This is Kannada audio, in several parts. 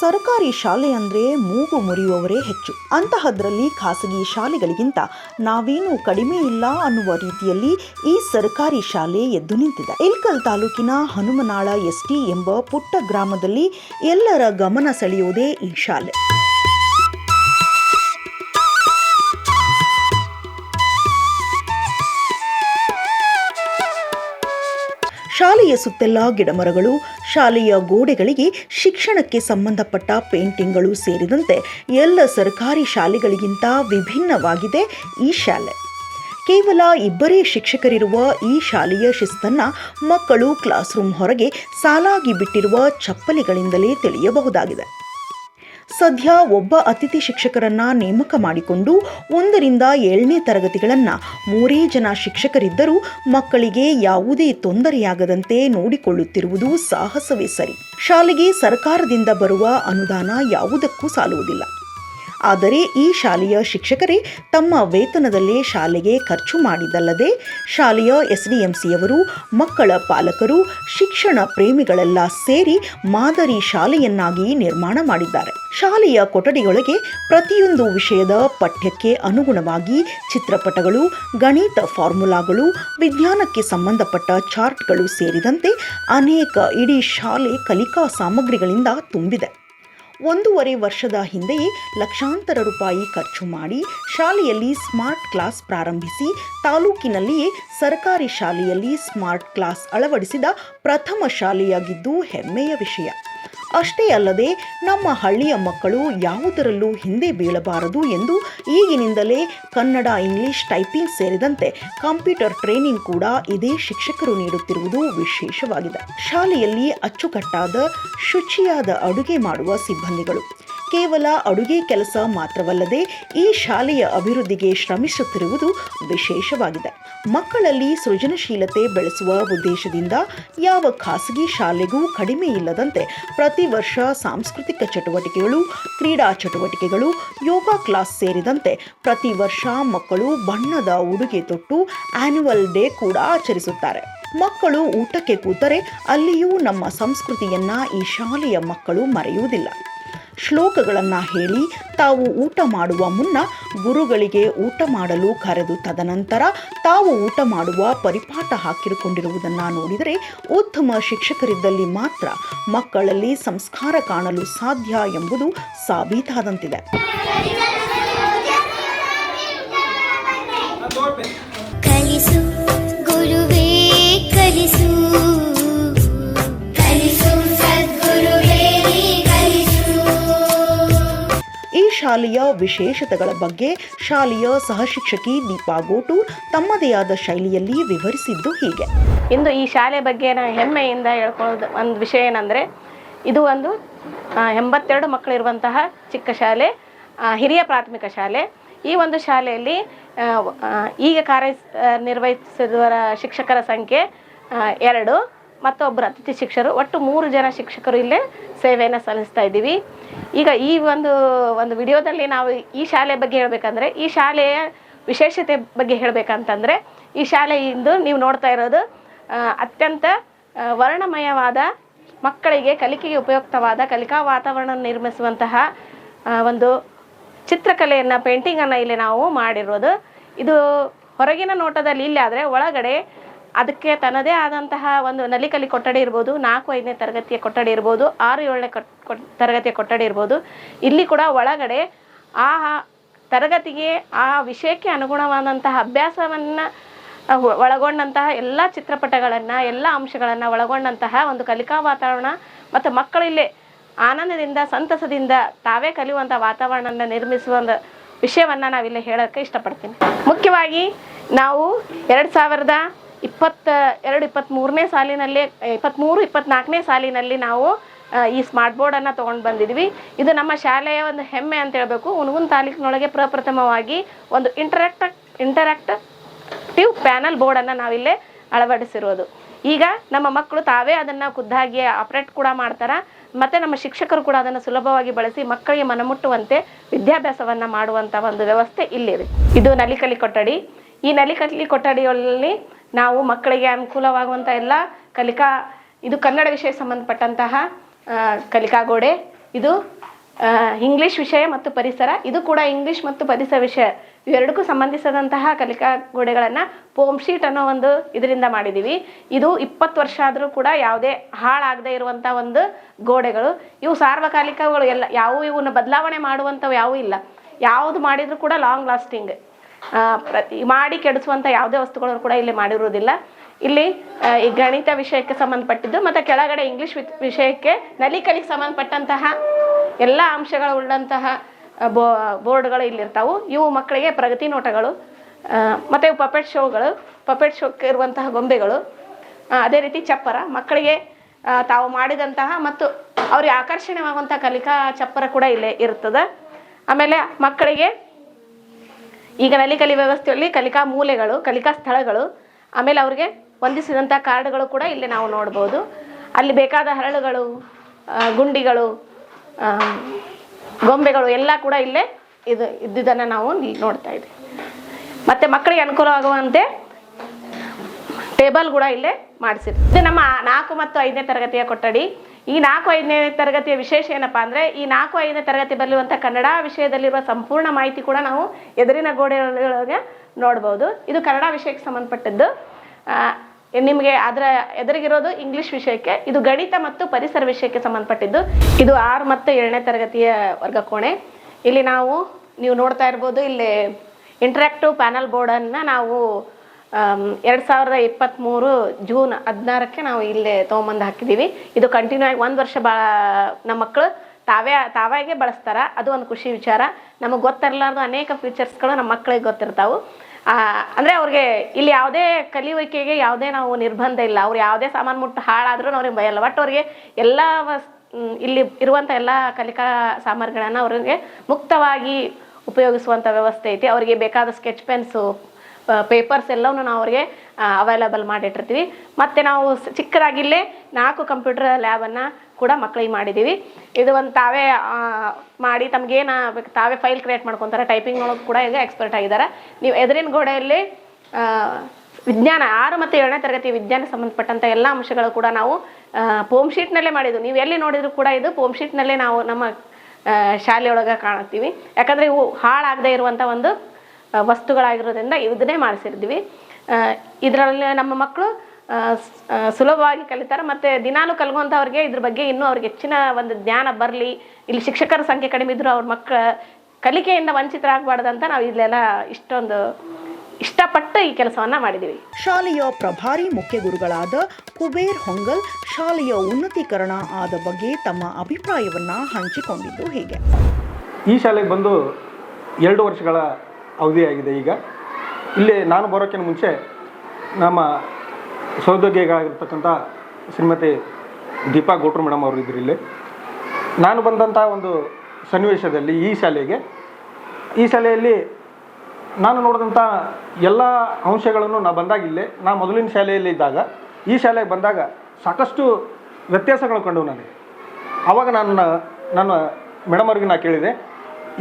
ಸರ್ಕಾರಿ ಶಾಲೆ ಅಂದ್ರೆ ಮೂಗು ಮುರಿಯುವವರೇ ಹೆಚ್ಚು. ಅಂತಹದ್ರಲ್ಲಿ ಖಾಸಗಿ ಶಾಲೆಗಳಿಗಿಂತ ನಾವೇನು ಕಡಿಮೆ ಇಲ್ಲ ಅನ್ನುವ ರೀತಿಯಲ್ಲಿ ಈ ಸರ್ಕಾರಿ ಶಾಲೆ ಎದ್ದು ನಿಂತಿದೆ. ಇಲ್ಕಲ್ ತಾಲೂಕಿನ ಹನುಮನಾಳ ಎಸ್ಟಿ ಎಂಬ ಪುಟ್ಟ ಗ್ರಾಮದಲ್ಲಿ ಎಲ್ಲರ ಗಮನ ಸೆಳೆಯುವುದೇ ಈ ಶಾಲೆ. ಶಾಲೆಯ ಸುತ್ತೆಲ್ಲ ಗಿಡಮರಗಳು, ಶಾಲೆಯ ಗೋಡೆಗಳಿಗೆ ಶಿಕ್ಷಣಕ್ಕೆ ಸಂಬಂಧಪಟ್ಟ ಪೇಂಟಿಂಗ್ಗಳು ಸೇರಿದಂತೆ ಎಲ್ಲ ಸರ್ಕಾರಿ ಶಾಲೆಗಳಿಗಿಂತ ವಿಭಿನ್ನವಾಗಿದೆ ಈ ಶಾಲೆ. ಕೇವಲ ಇಬ್ಬರೇ ಶಿಕ್ಷಕರಿರುವ ಈ ಶಾಲೆಯ ಶಿಸ್ತನ್ನ ಮಕ್ಕಳು ಕ್ಲಾಸ್ ರೂಮ್ ಹೊರಗೆ ಸಾಲಾಗಿ ಬಿಟ್ಟಿರುವ ಚಪ್ಪಲಿಗಳಿಂದಲೇ ತಿಳಿಯಬಹುದಾಗಿದೆ. ಸದ್ಯ ಒಬ್ಬ ಅತಿಥಿ ಶಿಕ್ಷಕರನ್ನ ನೇಮಕ ಮಾಡಿಕೊಂಡು ಒಂದರಿಂದ ಏಳನೇ ತರಗತಿಗಳನ್ನ ಮೂರೇ ಜನ ಶಿಕ್ಷಕರಿದ್ದರೂ ಮಕ್ಕಳಿಗೆ ಯಾವುದೇ ತೊಂದರೆಯಾಗದಂತೆ ನೋಡಿಕೊಳ್ಳುತ್ತಿರುವುದು ಸಾಹಸವೇ ಸರಿ. ಶಾಲೆಗೆ ಸರ್ಕಾರದಿಂದ ಬರುವ ಅನುದಾನ ಯಾವುದಕ್ಕೂ ಸಾಲುವುದಿಲ್ಲ. ಆದರೆ ಈ ಶಾಲೆಯ ಶಿಕ್ಷಕರೇ ತಮ್ಮ ವೇತನದಲ್ಲೇ ಶಾಲೆಗೆ ಖರ್ಚು ಮಾಡಿದಲ್ಲದೆ ಶಾಲೆಯ ಎಸ್ಡಿಎಂಸಿಯವರು, ಮಕ್ಕಳ ಪಾಲಕರು, ಶಿಕ್ಷಣ ಪ್ರೇಮಿಗಳೆಲ್ಲ ಸೇರಿ ಮಾದರಿ ಶಾಲೆಯನ್ನಾಗಿ ನಿರ್ಮಾಣ ಮಾಡಿದ್ದಾರೆ. ಶಾಲೆಯ ಕೊಠಡಿಯೊಳಗೆ ಪ್ರತಿಯೊಂದು ವಿಷಯದ ಪಠ್ಯಕ್ಕೆ ಅನುಗುಣವಾಗಿ ಚಿತ್ರಪಟಗಳು, ಗಣಿತ ಫಾರ್ಮುಲಾಗಳು, ವಿಜ್ಞಾನಕ್ಕೆ ಸಂಬಂಧಪಟ್ಟ ಚಾರ್ಟ್ಗಳು ಸೇರಿದಂತೆ ಅನೇಕ ಇಡೀ ಶಾಲೆ ಕಲಿಕಾ ಸಾಮಗ್ರಿಗಳಿಂದ ತುಂಬಿದೆ. ಒಂದೂವರೆ ವರ್ಷದ ಹಿಂದೆಯೇ ಲಕ್ಷಾಂತರ ರೂಪಾಯಿ ಖರ್ಚು ಮಾಡಿ ಶಾಲೆಯಲ್ಲಿ ಸ್ಮಾರ್ಟ್ ಕ್ಲಾಸ್ ಪ್ರಾರಂಭಿಸಿ ತಾಲೂಕಿನಲ್ಲಿಯೇ ಸರ್ಕಾರಿ ಶಾಲೆಯಲ್ಲಿ ಸ್ಮಾರ್ಟ್ ಕ್ಲಾಸ್ ಅಳವಡಿಸಿದ ಪ್ರಥಮ ಶಾಲೆಯಾಗಿದ್ದು ಹೆಮ್ಮೆಯ ವಿಷಯ. ಅಷ್ಟೇ ಅಲ್ಲದೆ ನಮ್ಮ ಹಳ್ಳಿಯ ಮಕ್ಕಳು ಯಾವುದರಲ್ಲೂ ಹಿಂದೆ ಬೀಳಬಾರದು ಎಂದು ಈಗಿನಿಂದಲೇ ಕನ್ನಡ, ಇಂಗ್ಲಿಷ್ ಟೈಪಿಂಗ್ ಸೇರಿದಂತೆ ಕಂಪ್ಯೂಟರ್ ಟ್ರೈನಿಂಗ್ ಕೂಡ ಇದೇ ಶಿಕ್ಷಕರು ನೀಡುತ್ತಿರುವುದು ವಿಶೇಷವಾಗಿದೆ. ಶಾಲೆಯಲ್ಲಿ ಅಚ್ಚುಕಟ್ಟಾದ, ಶುಚಿಯಾದ ಅಡುಗೆ ಮಾಡುವ ಸಿಬ್ಬಂದಿಗಳು. ಕೇವಲ ಅಡುಗೆ ಕೆಲಸ ಮಾತ್ರವಲ್ಲದೆ ಈ ಶಾಲೆಯ ಅಭಿವೃದ್ಧಿಗೆ ಶ್ರಮಿಸುತ್ತಿರುವುದು ವಿಶೇಷವಾಗಿದೆ. ಮಕ್ಕಳಲ್ಲಿ ಸೃಜನಶೀಲತೆ ಬೆಳೆಸುವ ಉದ್ದೇಶದಿಂದ ಯಾವ ಖಾಸಗಿ ಶಾಲೆಗೂ ಕಡಿಮೆ ಇಲ್ಲದಂತೆ ಪ್ರತಿ ವರ್ಷ ಸಾಂಸ್ಕೃತಿಕ ಚಟುವಟಿಕೆಗಳು, ಕ್ರೀಡಾ ಚಟುವಟಿಕೆಗಳು, ಯೋಗ ಕ್ಲಾಸ್ ಸೇರಿದಂತೆ ಪ್ರತಿ ವರ್ಷ ಮಕ್ಕಳು ಬಣ್ಣದ ಉಡುಗೆ ತೊಟ್ಟು ಆನ್ಯುವಲ್ ಡೇ ಕೂಡ ಆಚರಿಸುತ್ತಾರೆ. ಮಕ್ಕಳು ಊಟಕ್ಕೆ ಕೂತರೆ ಅಲ್ಲಿಯೂ ನಮ್ಮ ಸಂಸ್ಕೃತಿಯನ್ನ ಈ ಶಾಲೆಯ ಮಕ್ಕಳು ಮರೆಯುವುದಿಲ್ಲ. ಶ್ಲೋಕಗಳನ್ನು ಹೇಳಿ ತಾವು ಊಟ ಮಾಡುವ ಮುನ್ನ ಗುರುಗಳಿಗೆ ಊಟ ಮಾಡಲು ಕರೆದು ತದನಂತರ ತಾವು ಊಟ ಮಾಡುವ ಪರಿಪಾಠ ಹಾಕಿಕೊಂಡಿರುವುದನ್ನು ನೋಡಿದರೆ ಉತ್ತಮ ಶಿಕ್ಷಕರಿದ್ದಲ್ಲಿ ಮಾತ್ರ ಮಕ್ಕಳಲ್ಲಿ ಸಂಸ್ಕಾರ ಕಾಣಲು ಸಾಧ್ಯ ಎಂಬುದು ಸಾಬೀತಾದಂತಿದೆ. ಕಲಿಸು, ಗುರುವೇ ಕಲಿಸು. ಶಾಲೆಯ ವಿಶೇಷತೆಗಳ ಬಗ್ಗೆ ಶಾಲೆಯ ಸಹಶಿಕ್ಷಕಿ ದೀಪಾ ಗೋಟೂರ್ ತಮ್ಮದೇ ಆದ ಶೈಲಿಯಲ್ಲಿ ವಿವರಿಸಿದ್ದು ಹೀಗೆ. ಇಂದು ಈ ಶಾಲೆ ಬಗ್ಗೆ ನಾನು ಹೆಮ್ಮೆಯಿಂದ ಹೇಳ್ಕೊಳ್ಳೋದು ಒಂದು ವಿಷಯ ಏನಂದರೆ, ಇದು ಒಂದು ಎಂಬತ್ತೆರಡು ಮಕ್ಕಳಿರುವಂತಹ ಚಿಕ್ಕ ಶಾಲೆ ಹಿರಿಯ ಪ್ರಾಥಮಿಕ ಶಾಲೆ. ಈ ಒಂದು ಶಾಲೆಯಲ್ಲಿ ಈಗ ಕಾರ್ಯ ನಿರ್ವಹಿಸಿರುವ ಶಿಕ್ಷಕರ ಸಂಖ್ಯೆ ಎರಡು. ಮತ್ತೊಬ್ಬರು ಅತಿಥಿ ಶಿಕ್ಷಕರು, ಒಟ್ಟು ಮೂರು ಜನ ಶಿಕ್ಷಕರು ಇಲ್ಲೇ ಸೇವೆಯನ್ನು ಸಲ್ಲಿಸ್ತಾ ಇದ್ದೀವಿ. ಈಗ ಈ ಒಂದು ಒಂದು ವಿಡಿಯೋದಲ್ಲಿ ನಾವು ಈ ಶಾಲೆ ಬಗ್ಗೆ ಹೇಳಬೇಕಂದ್ರೆ, ಈ ಶಾಲೆಯ ವಿಶೇಷತೆ ಬಗ್ಗೆ ಹೇಳಬೇಕಂತಂದರೆ, ಈ ಶಾಲೆ ನೀವು ನೋಡ್ತಾ ಇರೋದು ಅತ್ಯಂತ ವರ್ಣಮಯವಾದ ಮಕ್ಕಳಿಗೆ ಕಲಿಕೆಗೆ ಉಪಯುಕ್ತವಾದ ಕಲಿಕಾ ವಾತಾವರಣ ನಿರ್ಮಿಸುವಂತಹ ಒಂದು ಚಿತ್ರಕಲೆಯನ್ನು ಪೇಂಟಿಂಗನ್ನು ಇಲ್ಲಿ ನಾವು ಮಾಡಿರೋದು. ಇದು ಹೊರಗಿನ ನೋಟದಲ್ಲಿ ಇಲ್ಲಾದರೆ ಒಳಗಡೆ ಅದಕ್ಕೆ ತನ್ನದೇ ಆದಂತಹ ಒಂದು ನಲಿಕಲಿ ಕೊಠಡಿ ಇರ್ಬೋದು, ನಾಲ್ಕು, ಐದನೇ ತರಗತಿಯ ಕೊಠಡಿ ಇರ್ಬೋದು, ಆರು, ಏಳನೇ ತರಗತಿಯ ಕೊಠಡಿ ಇರ್ಬೋದು. ಇಲ್ಲಿ ಕೂಡ ಒಳಗಡೆ ಆ ತರಗತಿಗೆ ಆ ವಿಷಯಕ್ಕೆ ಅನುಗುಣವಾದಂತಹ ಅಭ್ಯಾಸವನ್ನು ಒಳಗೊಂಡಂತಹ ಎಲ್ಲ ಚಿತ್ರಪಟಗಳನ್ನು, ಎಲ್ಲ ಅಂಶಗಳನ್ನು ಒಳಗೊಂಡಂತಹ ಒಂದು ಕಲಿಕಾ ವಾತಾವರಣ ಮತ್ತು ಮಕ್ಕಳಿಲ್ಲೇ ಆನಂದದಿಂದ, ಸಂತಸದಿಂದ ತಾವೇ ಕಲಿಯುವಂಥ ವಾತಾವರಣನ ನಿರ್ಮಿಸುವ ಒಂದು ವಿಷಯವನ್ನು ನಾವಿಲ್ಲಿ ಹೇಳೋಕ್ಕೆ ಇಷ್ಟಪಡ್ತೀನಿ. ಮುಖ್ಯವಾಗಿ ನಾವು ಎರಡು ಸಾವಿರದ ಇಪ್ಪತ್ತ ಎರಡು ಇಪ್ಪತ್ತ್ಮೂರನೇ ಸಾಲಿನಲ್ಲಿ ಇಪ್ಪತ್ತ್ಮೂರು ಇಪ್ಪತ್ತ್ನಾಲ್ಕನೇ ಸಾಲಿನಲ್ಲಿ ನಾವು ಈ ಸ್ಮಾರ್ಟ್ ಬೋರ್ಡನ್ನು ತೊಗೊಂಡು ಬಂದಿದ್ವಿ. ಇದು ನಮ್ಮ ಶಾಲೆಯ ಒಂದು ಹೆಮ್ಮೆ ಅಂತ ಹೇಳಬೇಕು. ಹುನಗುನ್ ತಾಲೂಕಿನೊಳಗೆ ಪ್ರಪ್ರಥಮವಾಗಿ ಒಂದು ಇಂಟರಾಕ್ಟ್ ಇಂಟರಾಕ್ಟಿವ್ ಪ್ಯಾನಲ್ ಬೋರ್ಡನ್ನು ನಾವಿಲ್ಲೇ ಅಳವಡಿಸಿರೋದು. ಈಗ ನಮ್ಮ ಮಕ್ಕಳು ತಾವೇ ಅದನ್ನು ಖುದ್ದಾಗಿ ಆಪ್ರೇಟ್ ಕೂಡ ಮಾಡ್ತಾರೆ. ಮತ್ತು ನಮ್ಮ ಶಿಕ್ಷಕರು ಕೂಡ ಅದನ್ನು ಸುಲಭವಾಗಿ ಬಳಸಿ ಮಕ್ಕಳಿಗೆ ಮನಮುಟ್ಟುವಂತೆ ವಿದ್ಯಾಭ್ಯಾಸವನ್ನು ಮಾಡುವಂಥ ಒಂದು ವ್ಯವಸ್ಥೆ ಇಲ್ಲಿದೆ. ಇದು ನಲಿಕಲಿ ಕೊಠಡಿ. ಈ ನಲಿಕಲಿ ಕೊಠಡಿಯಲ್ಲಿ ನಾವು ಮಕ್ಕಳಿಗೆ ಅನುಕೂಲವಾಗುವಂಥ ಎಲ್ಲ ಕಲಿಕಾ, ಇದು ಕನ್ನಡ ವಿಷಯ ಸಂಬಂಧಪಟ್ಟಂತಹ ಕಲಿಕಾ ಗೋಡೆ. ಇದು ಇಂಗ್ಲಿಷ್ ವಿಷಯ ಮತ್ತು ಪರಿಸರ. ಇದು ಕೂಡ ಇಂಗ್ಲಿಷ್ ಮತ್ತು ಪರಿಸರ ವಿಷಯ. ಇವೆರಡಕ್ಕೂ ಸಂಬಂಧಿಸಿದಂತಹ ಕಲಿಕಾ ಗೋಡೆಗಳನ್ನು ಪೋಮ್ ಶೀಟ್ ಅನ್ನೋ ಒಂದು ಇದರಿಂದ ಮಾಡಿದ್ದೀವಿ ಇದು ಇಪ್ಪತ್ತು ವರ್ಷ ಆದರೂ ಕೂಡ ಯಾವುದೇ ಹಾಳಾಗದೇ ಇರುವಂಥ ಒಂದು ಗೋಡೆಗಳು. ಇವು ಸಾರ್ವಕಾಲಿಕಗಳು ಎಲ್ಲ, ಯಾವುವು ಇವನ್ನ ಬದಲಾವಣೆ ಮಾಡುವಂಥವು ಯಾವೂ ಇಲ್ಲ. ಯಾವುದು ಮಾಡಿದರೂ ಕೂಡ ಲಾಂಗ್ ಲಾಸ್ಟಿಂಗ್ ಪ್ರತಿ ಮಾಡಿ ಕೆಡಿಸುವಂಥ ಯಾವುದೇ ವಸ್ತುಗಳನ್ನು ಕೂಡ ಇಲ್ಲಿ ಮಾಡಿರುವುದಿಲ್ಲ. ಇಲ್ಲಿ ಈ ಗಣಿತ ವಿಷಯಕ್ಕೆ ಸಂಬಂಧಪಟ್ಟಿದ್ದು ಮತ್ತು ಕೆಳಗಡೆ ಇಂಗ್ಲಿಷ್ ವಿಷಯಕ್ಕೆ ನಲಿಕಲಿಗೆ ಸಂಬಂಧಪಟ್ಟಂತಹ ಎಲ್ಲ ಅಂಶಗಳು ಉಳ್ಳಂತಹ ಬೋ, ಬೋರ್ಡ್ಗಳು ಇಲ್ಲಿರ್ತಾವೆ. ಇವು ಮಕ್ಕಳಿಗೆ ಪ್ರಗತಿ ನೋಟಗಳು ಮತ್ತೆ ಇವು ಪಪೆಟ್ ಶೋಗಳು ಪಪೆಟ್ ಶೋಕ್ಕೆ ಇರುವಂತಹ ಗೊಂಬೆಗಳು ಅದೇ ರೀತಿ ಚಪ್ಪರ. ಮಕ್ಕಳಿಗೆ ತಾವು ಮಾಡಿದಂತಹ ಮತ್ತು ಅವ್ರಿಗೆ ಆಕರ್ಷಣೀಯವಾಗುವಂಥ ಕಲಿಕಾ ಚಪ್ಪರ ಕೂಡ ಇಲ್ಲೇ ಇರ್ತದೆ. ಆಮೇಲೆ ಮಕ್ಕಳಿಗೆ ಈಗ ನಲಿಕಲಿ ವ್ಯವಸ್ಥೆಯಲ್ಲಿ ಕಲಿಕಾ ಮೂಲೆಗಳು, ಕಲಿಕಾ ಸ್ಥಳಗಳು, ಆಮೇಲೆ ಅವ್ರಿಗೆ ಹೊಂದಿಸಿದಂಥ ಕಾರ್ಡ್ಗಳು ಕೂಡ ಇಲ್ಲಿ ನಾವು ನೋಡ್ಬೋದು. ಅಲ್ಲಿ ಬೇಕಾದ ಹರಳುಗಳು ಗುಂಡಿಗಳು ಗೊಂಬೆಗಳು ಎಲ್ಲ ಕೂಡ ಇಲ್ಲೇ ಇದು ಇದ್ದಿದ್ದನ್ನು ನಾವು ನೋಡ್ತಾ ಇದ್ದೀವಿ ಮತ್ತು ಮಕ್ಕಳಿಗೆ ಅನುಕೂಲ ಆಗುವಂತೆ ಟೇಬಲ್ ಕೂಡ ಇಲ್ಲೇ ಮಾಡಿಸಿದ್ರು ಇದು ನಮ್ಮ ನಾಲ್ಕು ಮತ್ತು ಐದನೇ ತರಗತಿಯ ಕೊಠಡಿ. ಈ ನಾಲ್ಕು ಐದನೇ ತರಗತಿಯ ವಿಶೇಷ ಏನಪ್ಪಾ ಅಂದ್ರೆ, ಈ ನಾಲ್ಕು ಐದನೇ ತರಗತಿ ಬರಲಿರುವಂಥ ಕನ್ನಡ ವಿಷಯದಲ್ಲಿರುವ ಸಂಪೂರ್ಣ ಮಾಹಿತಿ ಕೂಡ ನಾವು ಎದುರಿನ ಗೋಡೆಗಳೊಳಗೆ ನೋಡ್ಬೋದು. ಇದು ಕನ್ನಡ ವಿಷಯಕ್ಕೆ ಸಂಬಂಧಪಟ್ಟದ್ದು. ನಿಮಗೆ ಅದರ ಎದುರಿಗಿರೋದು ಇಂಗ್ಲಿಷ್ ವಿಷಯಕ್ಕೆ, ಇದು ಗಣಿತ ಮತ್ತು ಪರಿಸರ ವಿಷಯಕ್ಕೆ ಸಂಬಂಧಪಟ್ಟಿದ್ದು. ಇದು ಆರು ಮತ್ತು ಏಳನೇ ತರಗತಿಯ ವರ್ಗ ಕೋಣೆ ಇಲ್ಲಿ ನಾವು, ನೀವು ನೋಡ್ತಾ ಇರ್ಬೋದು, ಇಲ್ಲಿ ಇಂಟ್ರಾಕ್ಟಿವ್ ಪ್ಯಾನಲ್ ಬೋರ್ಡನ್ನು ನಾವು ಎರಡು ಸಾವಿರದ ಇಪ್ಪತ್ತ್ಮೂರು ಜೂನ್ ಹದಿನಾರಕ್ಕೆ ನಾವು ಇಲ್ಲೇ ತೊಗೊಂಬಂದು ಹಾಕಿದ್ದೀವಿ ಇದು ಕಂಟಿನ್ಯೂ ಆಗಿ ಒಂದು ವರ್ಷ ಬಾ, ನಮ್ಮ ಮಕ್ಕಳು ತಾವೇ, ತಾವಾಗೆ ಬಳಸ್ತಾರ. ಅದು ಒಂದು ಖುಷಿ ವಿಚಾರ. ನಮಗೆ ಗೊತ್ತಿರಲಾರ್ದು ಅನೇಕ ಫೀಚರ್ಸ್ಗಳು ನಮ್ಮ ಮಕ್ಕಳಿಗೆ ಗೊತ್ತಿರ್ತಾವೆ. ಅಂದರೆ ಅವ್ರಿಗೆ ಇಲ್ಲಿ ಯಾವುದೇ ಕಲಿಯುವಿಕೆಗೆ ಯಾವುದೇ ನಾವು ನಿರ್ಬಂಧ ಇಲ್ಲ. ಅವ್ರು ಯಾವುದೇ ಸಾಮಾನು ಮುಟ್ಟು ಹಾಳಾದರೂ ಅವ್ರಿಗೆ ಭಯಲ್ಲ ಬಟ್ ಅವ್ರಿಗೆ ಎಲ್ಲ ಇಲ್ಲಿ ಇರುವಂಥ ಎಲ್ಲ ಕಲಿಕಾ ಸಾಮಗ್ರಿಗಳನ್ನು ಅವ್ರಿಗೆ ಮುಕ್ತವಾಗಿ ಉಪಯೋಗಿಸುವಂಥ ವ್ಯವಸ್ಥೆ ಐತಿ. ಅವರಿಗೆ ಬೇಕಾದ ಸ್ಕೆಚ್ ಪೆನ್ಸು ಪೇಪರ್ಸ್ ಎಲ್ಲವನ್ನು ನಾವು ಅವ್ರಿಗೆ ಅವೈಲಬಲ್ ಮಾಡಿಟ್ಟಿರ್ತೀವಿ. ಮತ್ತು ನಾವು ಚಿಕ್ಕದಾಗಿಲ್ಲೇ ನಾಲ್ಕು ಕಂಪ್ಯೂಟರ್ ಲ್ಯಾಬನ್ನು ಕೂಡ ಮಕ್ಕಳಿಗೆ ಮಾಡಿದ್ದೀವಿ ಇದು ಒಂದು ತಾವೇ ಮಾಡಿ ತಮಗೇನು ತಾವೇ ಫೈಲ್ ಕ್ರಿಯೇಟ್ ಮಾಡ್ಕೊತಾರೆ. ಟೈಪಿಂಗ್ ಒಳಗೆ ಕೂಡ ಈಗ ಎಕ್ಸ್ಪರ್ಟ್ ಆಗಿದ್ದಾರೆ. ನೀವು ಎದುರಿನ ಗೋಡೆಯಲ್ಲಿ ವಿಜ್ಞಾನ, ಆರು ಮತ್ತು ಏಳನೇ ತರಗತಿ ವಿಜ್ಞಾನ ಸಂಬಂಧಪಟ್ಟಂಥ ಎಲ್ಲ ಅಂಶಗಳು ಕೂಡ ನಾವು ಪೋಮ್ ಶೀಟ್ನಲ್ಲೇ ಮಾಡಿದ್ದು. ನೀವು ಎಲ್ಲಿ ನೋಡಿದರೂ ಕೂಡ ಇದು ಪೋಮ್ ಶೀಟ್ನಲ್ಲೇ ನಾವು ನಮ್ಮ ಶಾಲೆಯೊಳಗೆ ಕಾಣ್ತೀವಿ ಯಾಕಂದರೆ ಇವು ಹಾಳಾಗದೇ ಇರುವಂಥ ಒಂದು ವಸ್ತುಗಳಾಗಿರೋದ್ರಿಂದ ಇದನ್ನೇ ಮಾಡಿಸಿರ್ತೀವಿ. ಇದರಲ್ಲಿ ನಮ್ಮ ಮಕ್ಕಳು ಸ್- ಸುಲಭವಾಗಿ ಕಲಿತಾರೆ ಮತ್ತು ದಿನಾಲು ಕಲ್ಗುವಂಥವ್ರಿಗೆ ಇದ್ರ ಬಗ್ಗೆ ಇನ್ನೂ ಅವ್ರಿಗೆ ಹೆಚ್ಚಿನ ಒಂದು ಜ್ಞಾನ ಬರಲಿ. ಇಲ್ಲಿ ಶಿಕ್ಷಕರ ಸಂಖ್ಯೆ ಕಡಿಮೆ ಇದ್ದರೂ ಅವ್ರ ಮಕ್ಕಳ ಕಲಿಕೆಯಿಂದ ವಂಚಿತರಾಗಬಾರ್ದಂತ ನಾವು ಇಲ್ಲೆಲ್ಲ ಇಷ್ಟೊಂದು ಇಷ್ಟಪಟ್ಟು ಈ ಕೆಲಸವನ್ನು ಮಾಡಿದ್ದೀವಿ ಶಾಲೆಯ ಪ್ರಭಾರಿ ಮುಖ್ಯ ಗುರುಗಳಾದ ಕುಬೇರ್ ಹೊಂಗಲ್ ಶಾಲೆಯ ಉನ್ನತೀಕರಣ ಆದ ಬಗ್ಗೆ ತಮ್ಮ ಅಭಿಪ್ರಾಯವನ್ನ ಹಂಚಿಕೊಂಡಿದ್ದು ಹೀಗೆ. ಈ ಶಾಲೆಗೆ ಬಂದು ಎರಡು ವರ್ಷಗಳ ಅವಧಿಯಾಗಿದೆ ಈಗ. ಇಲ್ಲಿ ನಾನು ಬರೋಕ್ಕಿಂತ ಮುಂಚೆ ನಮ್ಮ ಸಹೋದ್ಯೋಗಿಗಳಾಗಿರ್ತಕ್ಕಂಥ ಶ್ರೀಮತಿ ದೀಪಾ ಗೋಟ್ರು ಮೇಡಮ್ ಅವರು ಇದ್ರು ಇಲ್ಲಿ. ನಾನು ಬಂದಂಥ ಒಂದು ಸನ್ನಿವೇಶದಲ್ಲಿ ಈ ಶಾಲೆಗೆ, ಈ ಶಾಲೆಯಲ್ಲಿ ನಾನು ನೋಡಿದಂಥ ಎಲ್ಲ ಅಂಶಗಳನ್ನು ನಾನು ಬಂದಾಗ ಇಲ್ಲೇ ನಾನು ಮೊದಲಿನ ಶಾಲೆಯಲ್ಲಿ ಇದ್ದಾಗ, ಈ ಶಾಲೆಗೆ ಬಂದಾಗ ಸಾಕಷ್ಟು ವ್ಯತ್ಯಾಸಗಳು ಕಂಡು ನನಗೆ. ಆವಾಗ ನಾನು ನನ್ನ ಮೇಡಮ್ ಅವ್ರಿಗೆ ನಾನು ಕೇಳಿದೆ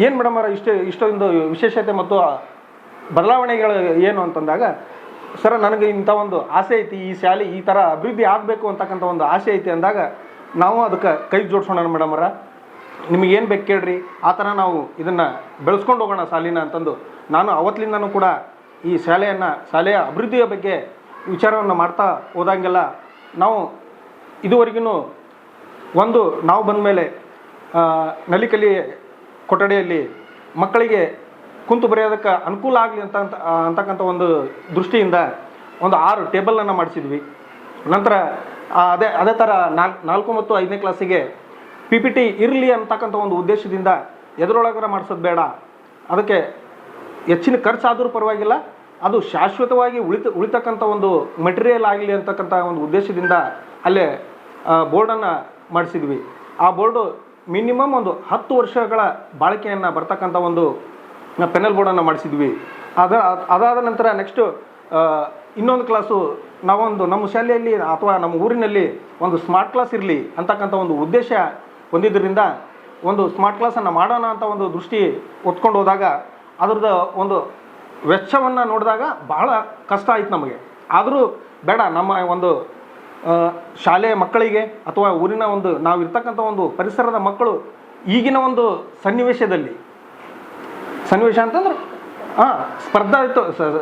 ಏನು ಮೇಡಮ್ ಅವರ, ಇಷ್ಟು, ಇಷ್ಟೊಂದು ವಿಶೇಷತೆ ಮತ್ತು ಬದಲಾವಣೆಗಳು ಏನು ಅಂತಂದಾಗ, ಸರ್, ನನಗೆ ಇಂಥ ಒಂದು ಆಸೆ ಐತಿ, ಈ ಶಾಲೆ ಈ ಥರ ಅಭಿವೃದ್ಧಿ ಆಗಬೇಕು ಅಂತಕ್ಕಂಥ ಒಂದು ಆಸೆ ಐತಿ ಅಂದಾಗ, ನಾವು ಅದಕ್ಕೆ ಕೈ ಜೋಡಿಸೋಣ ಮೇಡಮ್ ಅವರ. ನಿಮಗೆ ಏನು ಬೇಕು ಕೇಳ್ರಿ, ಆ ಥರ ನಾವು ಇದನ್ನು ಬೆಳೆಸ್ಕೊಂಡು ಹೋಗೋಣ ಶಾಲಿನ ಅಂತಂದು ನಾನು ಅವತ್ತಿನಿಂದನೂ ಕೂಡ ಈ ಶಾಲೆಯನ್ನು, ಶಾಲೆಯ ಅಭಿವೃದ್ಧಿಯ ಬಗ್ಗೆ ವಿಚಾರವನ್ನು ಮಾಡ್ತಾ ಹೋದಂಗೆಲ್ಲ ನಾವು ಇದುವರೆಗೂ ಒಂದು ನಾವು ಬಂದ ಮೇಲೆ ನಲಿಕಲಿ ಕೊಠಡಿಯಲ್ಲಿ ಮಕ್ಕಳಿಗೆ ಕುಂತು ಬರೆಯೋದಕ್ಕೆ ಅನುಕೂಲ ಆಗಲಿ ಅಂತ ಅಂತ- ಅಂತಕ್ಕಂಥ ಒಂದು ದೃಷ್ಟಿಯಿಂದ ಒಂದು ಆರು ಟೇಬಲನ್ನು ಮಾಡಿಸಿದ್ವಿ. ನಂತರ ಅದೇ ಅದೇ ಥರ ನಾಲ್ಕು ಮತ್ತು ಐದನೇ ಕ್ಲಾಸಿಗೆ ಪಿ ಪಿ ಟಿ ಇರಲಿ ಅಂತಕ್ಕಂಥ ಒಂದು ಉದ್ದೇಶದಿಂದ ಎದುರೊಳಗರ ಮಾಡಿಸೋದು ಬೇಡ. ಅದಕ್ಕೆ ಹೆಚ್ಚಿನ ಖರ್ಚಾದರೂ ಪರವಾಗಿಲ್ಲ, ಅದು ಶಾಶ್ವತವಾಗಿ ಉಳಿತ, ಉಳಿತಕ್ಕಂಥ ಒಂದು ಮೆಟೀರಿಯಲ್ ಆಗಲಿ ಅಂತಕ್ಕಂಥ ಒಂದು ಉದ್ದೇಶದಿಂದ ಅಲ್ಲೇ ಬೋರ್ಡನ್ನು ಮಾಡಿಸಿದ್ವಿ. ಆ ಬೋರ್ಡು ಮಿನಿಮಮ್ ಒಂದು ಹತ್ತು ವರ್ಷಗಳ ಬಾಳಿಕೆಯನ್ನು ಬರ್ತಕ್ಕಂಥ ಒಂದು ಪೆನಲ್ ಬೋರ್ಡನ್ನು ಮಾಡಿಸಿದ್ವಿ. ಅದ, ಅದಾದ ನಂತರ ನೆಕ್ಸ್ಟು ಇನ್ನೊಂದು ಕ್ಲಾಸು ನಾವೊಂದು ನಮ್ಮ ಶಾಲೆಯಲ್ಲಿ ಅಥವಾ ನಮ್ಮ ಊರಿನಲ್ಲಿ ಒಂದು ಸ್ಮಾರ್ಟ್ ಕ್ಲಾಸ್ ಇರಲಿ ಅಂತಕ್ಕಂಥ ಒಂದು ಉದ್ದೇಶ ಹೊಂದಿದ್ದರಿಂದ ಒಂದು ಸ್ಮಾರ್ಟ್ ಕ್ಲಾಸನ್ನು ಮಾಡೋಣ ಅಂತ ಒಂದು ದೃಷ್ಟಿ ಒತ್ಕೊಂಡು ಹೋದಾಗ ಅದ್ರದ್ದು ಒಂದು ವೆಚ್ಚವನ್ನು ನೋಡಿದಾಗ ಬಹಳ ಕಷ್ಟ ಆಯಿತು ನಮಗೆ. ಆದರೂ ಬೇಡ, ನಮ್ಮ ಒಂದು ಶಾಲೆಯ ಮಕ್ಕಳಿಗೆ ಅಥವಾ ಊರಿನ ಒಂದು, ನಾವು ಇರ್ತಕ್ಕಂಥ ಒಂದು ಪರಿಸರದ ಮಕ್ಕಳು ಈಗಿನ ಒಂದು ಸನ್ನಿವೇಶದಲ್ಲಿ, ಸನ್ನಿವೇಶ ಅಂತಂದ್ರೆ ಹಾಂ ಸ್ಪರ್ಧಾ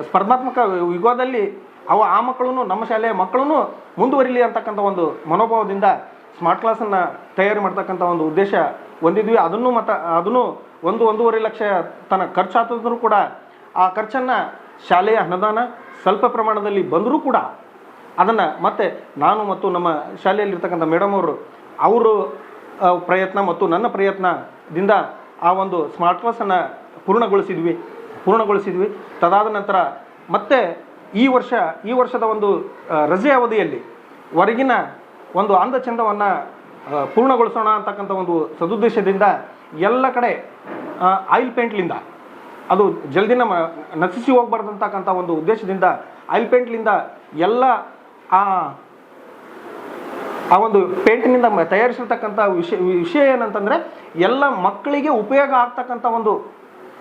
ಸ್ಪರ್ಧಾತ್ಮಕ ಯುಗದಲ್ಲಿ ಅವ ಆ ಮಕ್ಕಳು ನಮ್ಮ ಶಾಲೆಯ ಮಕ್ಕಳೂ ಮುಂದುವರಿಲಿ ಅಂತಕ್ಕಂಥ ಒಂದು ಮನೋಭಾವದಿಂದ ಸ್ಮಾರ್ಟ್ ಕ್ಲಾಸನ್ನು ತಯಾರಿ ಮಾಡ್ತಕ್ಕಂಥ ಒಂದು ಉದ್ದೇಶ ಹೊಂದಿದ್ವಿ. ಅದನ್ನು ಮತ್ತು ಅದನ್ನು ಒಂದು, ಒಂದೂವರೆ ಲಕ್ಷ ತನ ಖರ್ಚು ಆತಂದ್ರೂ ಕೂಡ ಆ ಖರ್ಚನ್ನು ಶಾಲೆಯ ಅನುದಾನ ಸ್ವಲ್ಪ ಪ್ರಮಾಣದಲ್ಲಿ ಬಂದರೂ ಕೂಡ ಅದನ್ನು ಮತ್ತೆ ನಾನು ಮತ್ತು ನಮ್ಮ ಶಾಲೆಯಲ್ಲಿರ್ತಕ್ಕಂಥ ಮೇಡಮ್ ಅವರು ಅವರು ಪ್ರಯತ್ನ ಮತ್ತು ನನ್ನ ಪ್ರಯತ್ನದಿಂದ ಆ ಒಂದು ಸ್ಮಾರ್ಟ್ ಕ್ಲಾಸನ್ನು ಪೂರ್ಣಗೊಳಿಸಿದ್ವಿ. ಪೂರ್ಣಗೊಳಿಸಿದ್ವಿ. ತದಾದ ನಂತರ ಮತ್ತೆ ಈ ವರ್ಷ, ಈ ವರ್ಷದ ಒಂದು ರಜೆ ಅವಧಿಯಲ್ಲಿ ಹೊರಗಿನ ಒಂದು ಅಂದ ಚಂದವನ್ನು ಪೂರ್ಣಗೊಳಿಸೋಣ ಅಂತಕ್ಕಂಥ ಒಂದು ಸದುದ್ದೇಶದಿಂದ ಎಲ್ಲ ಕಡೆ ಆಯಿಲ್ ಪೇಂಟ್ಲಿಂದ, ಅದು ಜಲ್ದಿನ ಮ, ನಶಿಸಿ ಹೋಗ್ಬಾರ್ದಂತಕ್ಕಂಥ ಒಂದು ಉದ್ದೇಶದಿಂದ ಆಯಿಲ್ ಪೇಂಟ್ಲಿಂದ ಎಲ್ಲ ಆ ಆ ಒಂದು ಪೇಂಟಿನಿಂದ ತಯಾರಿಸಿರ್ತಕ್ಕಂಥ ವಿಷಯ ವಿಷಯ ಏನಂತಂದರೆ ಎಲ್ಲ ಮಕ್ಕಳಿಗೆ ಉಪಯೋಗ ಆಗ್ತಕ್ಕಂಥ ಒಂದು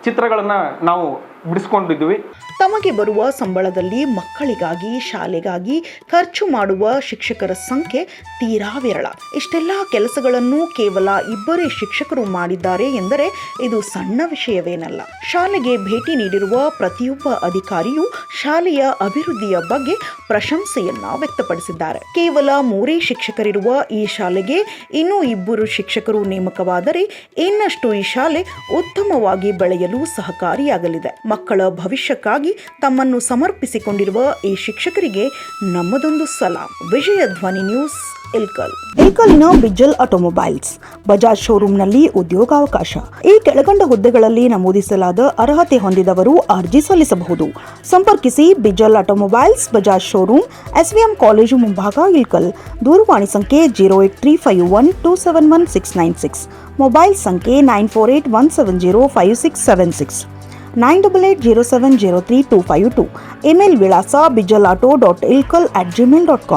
ಚಿತ್ರಗಳನ್ನು ನಾವು ಬಿಡಿಸ್ಕೊಂಡಿದ್ವಿ ತಮಗೆ ಬರುವ ಸಂಬಳದಲ್ಲಿ ಮಕ್ಕಳಿಗಾಗಿ, ಶಾಲೆಗಾಗಿ ಖರ್ಚು ಮಾಡುವ ಶಿಕ್ಷಕರ ಸಂಖ್ಯೆ ತೀರಾ ವಿರಳ. ಇಷ್ಟೆಲ್ಲ ಕೆಲಸಗಳನ್ನು ಕೇವಲ ಇಬ್ಬರೇ ಶಿಕ್ಷಕರು ಮಾಡಿದ್ದಾರೆ ಎಂದರೆ ಇದು ಸಣ್ಣ ವಿಷಯವೇನಲ್ಲ. ಶಾಲೆಗೆ ಭೇಟಿ ನೀಡಿರುವ ಪ್ರತಿಯೊಬ್ಬ ಅಧಿಕಾರಿಯೂ ಶಾಲೆಯ ಅಭಿವೃದ್ಧಿಯ ಬಗ್ಗೆ ಪ್ರಶಂಸೆಯನ್ನ ವ್ಯಕ್ತಪಡಿಸಿದ್ದಾರೆ. ಕೇವಲ ಮೂರೇ ಶಿಕ್ಷಕರಿರುವ ಈ ಶಾಲೆಗೆ ಇನ್ನೂ ಇಬ್ಬರು ಶಿಕ್ಷಕರು ನೇಮಕವಾದರೆ ಇನ್ನಷ್ಟು ಈ ಶಾಲೆ ಉತ್ತಮವಾಗಿ ಬೆಳೆಯಲು ಸಹಕಾರಿಯಾಗಲಿದೆ. ಮಕ್ಕಳ ಭವಿಷ್ಯಕ್ಕಾಗಿ ತಮ್ಮನ್ನು ಸಮರ್ಪಿಸಿಕೊಂಡಿರುವ ಈ ಶಿಕ್ಷಕರಿಗೆ ನಮ್ಮದೊಂದು ಸಲಾಂ. ವಿಜಯ ಧ್ವನಿ ನ್ಯೂಸ್, ಇಲ್ಕಲ್. ಇಲ್ಕಲ್ನ ಬಿಜಲ್ ಆಟೋಮೊಬೈಲ್ಸ್, ಬಜಾಜ್ ಶೋರೂಮ್ನಲ್ಲಿ ಉದ್ಯೋಗಾವಕಾಶ. ಈ ಕೆಳಕಂಡ ಹುದ್ದೆಗಳಲ್ಲಿ ನಮೂದಿಸಲಾದ ಅರ್ಹತೆ ಹೊಂದಿದವರು ಅರ್ಜಿ ಸಲ್ಲಿಸಬಹುದು. ಸಂಪರ್ಕಿಸಿ Bijal automobiles, Bajaj showroom, SVM college ಮುಂಭಾಗ, ಇಲ್ಕಲ್. ದೂರವಾಣಿ ಸಂಖ್ಯೆ zero eight three five one two seven one six nine six. Mobile ಸಂಖ್ಯೆ nine four eight one seven zero five six seven six. Nine double eight zero seven zero three two five two email ವಿಳಾಸ Bijal auto dot Ilkal at Gmail dot com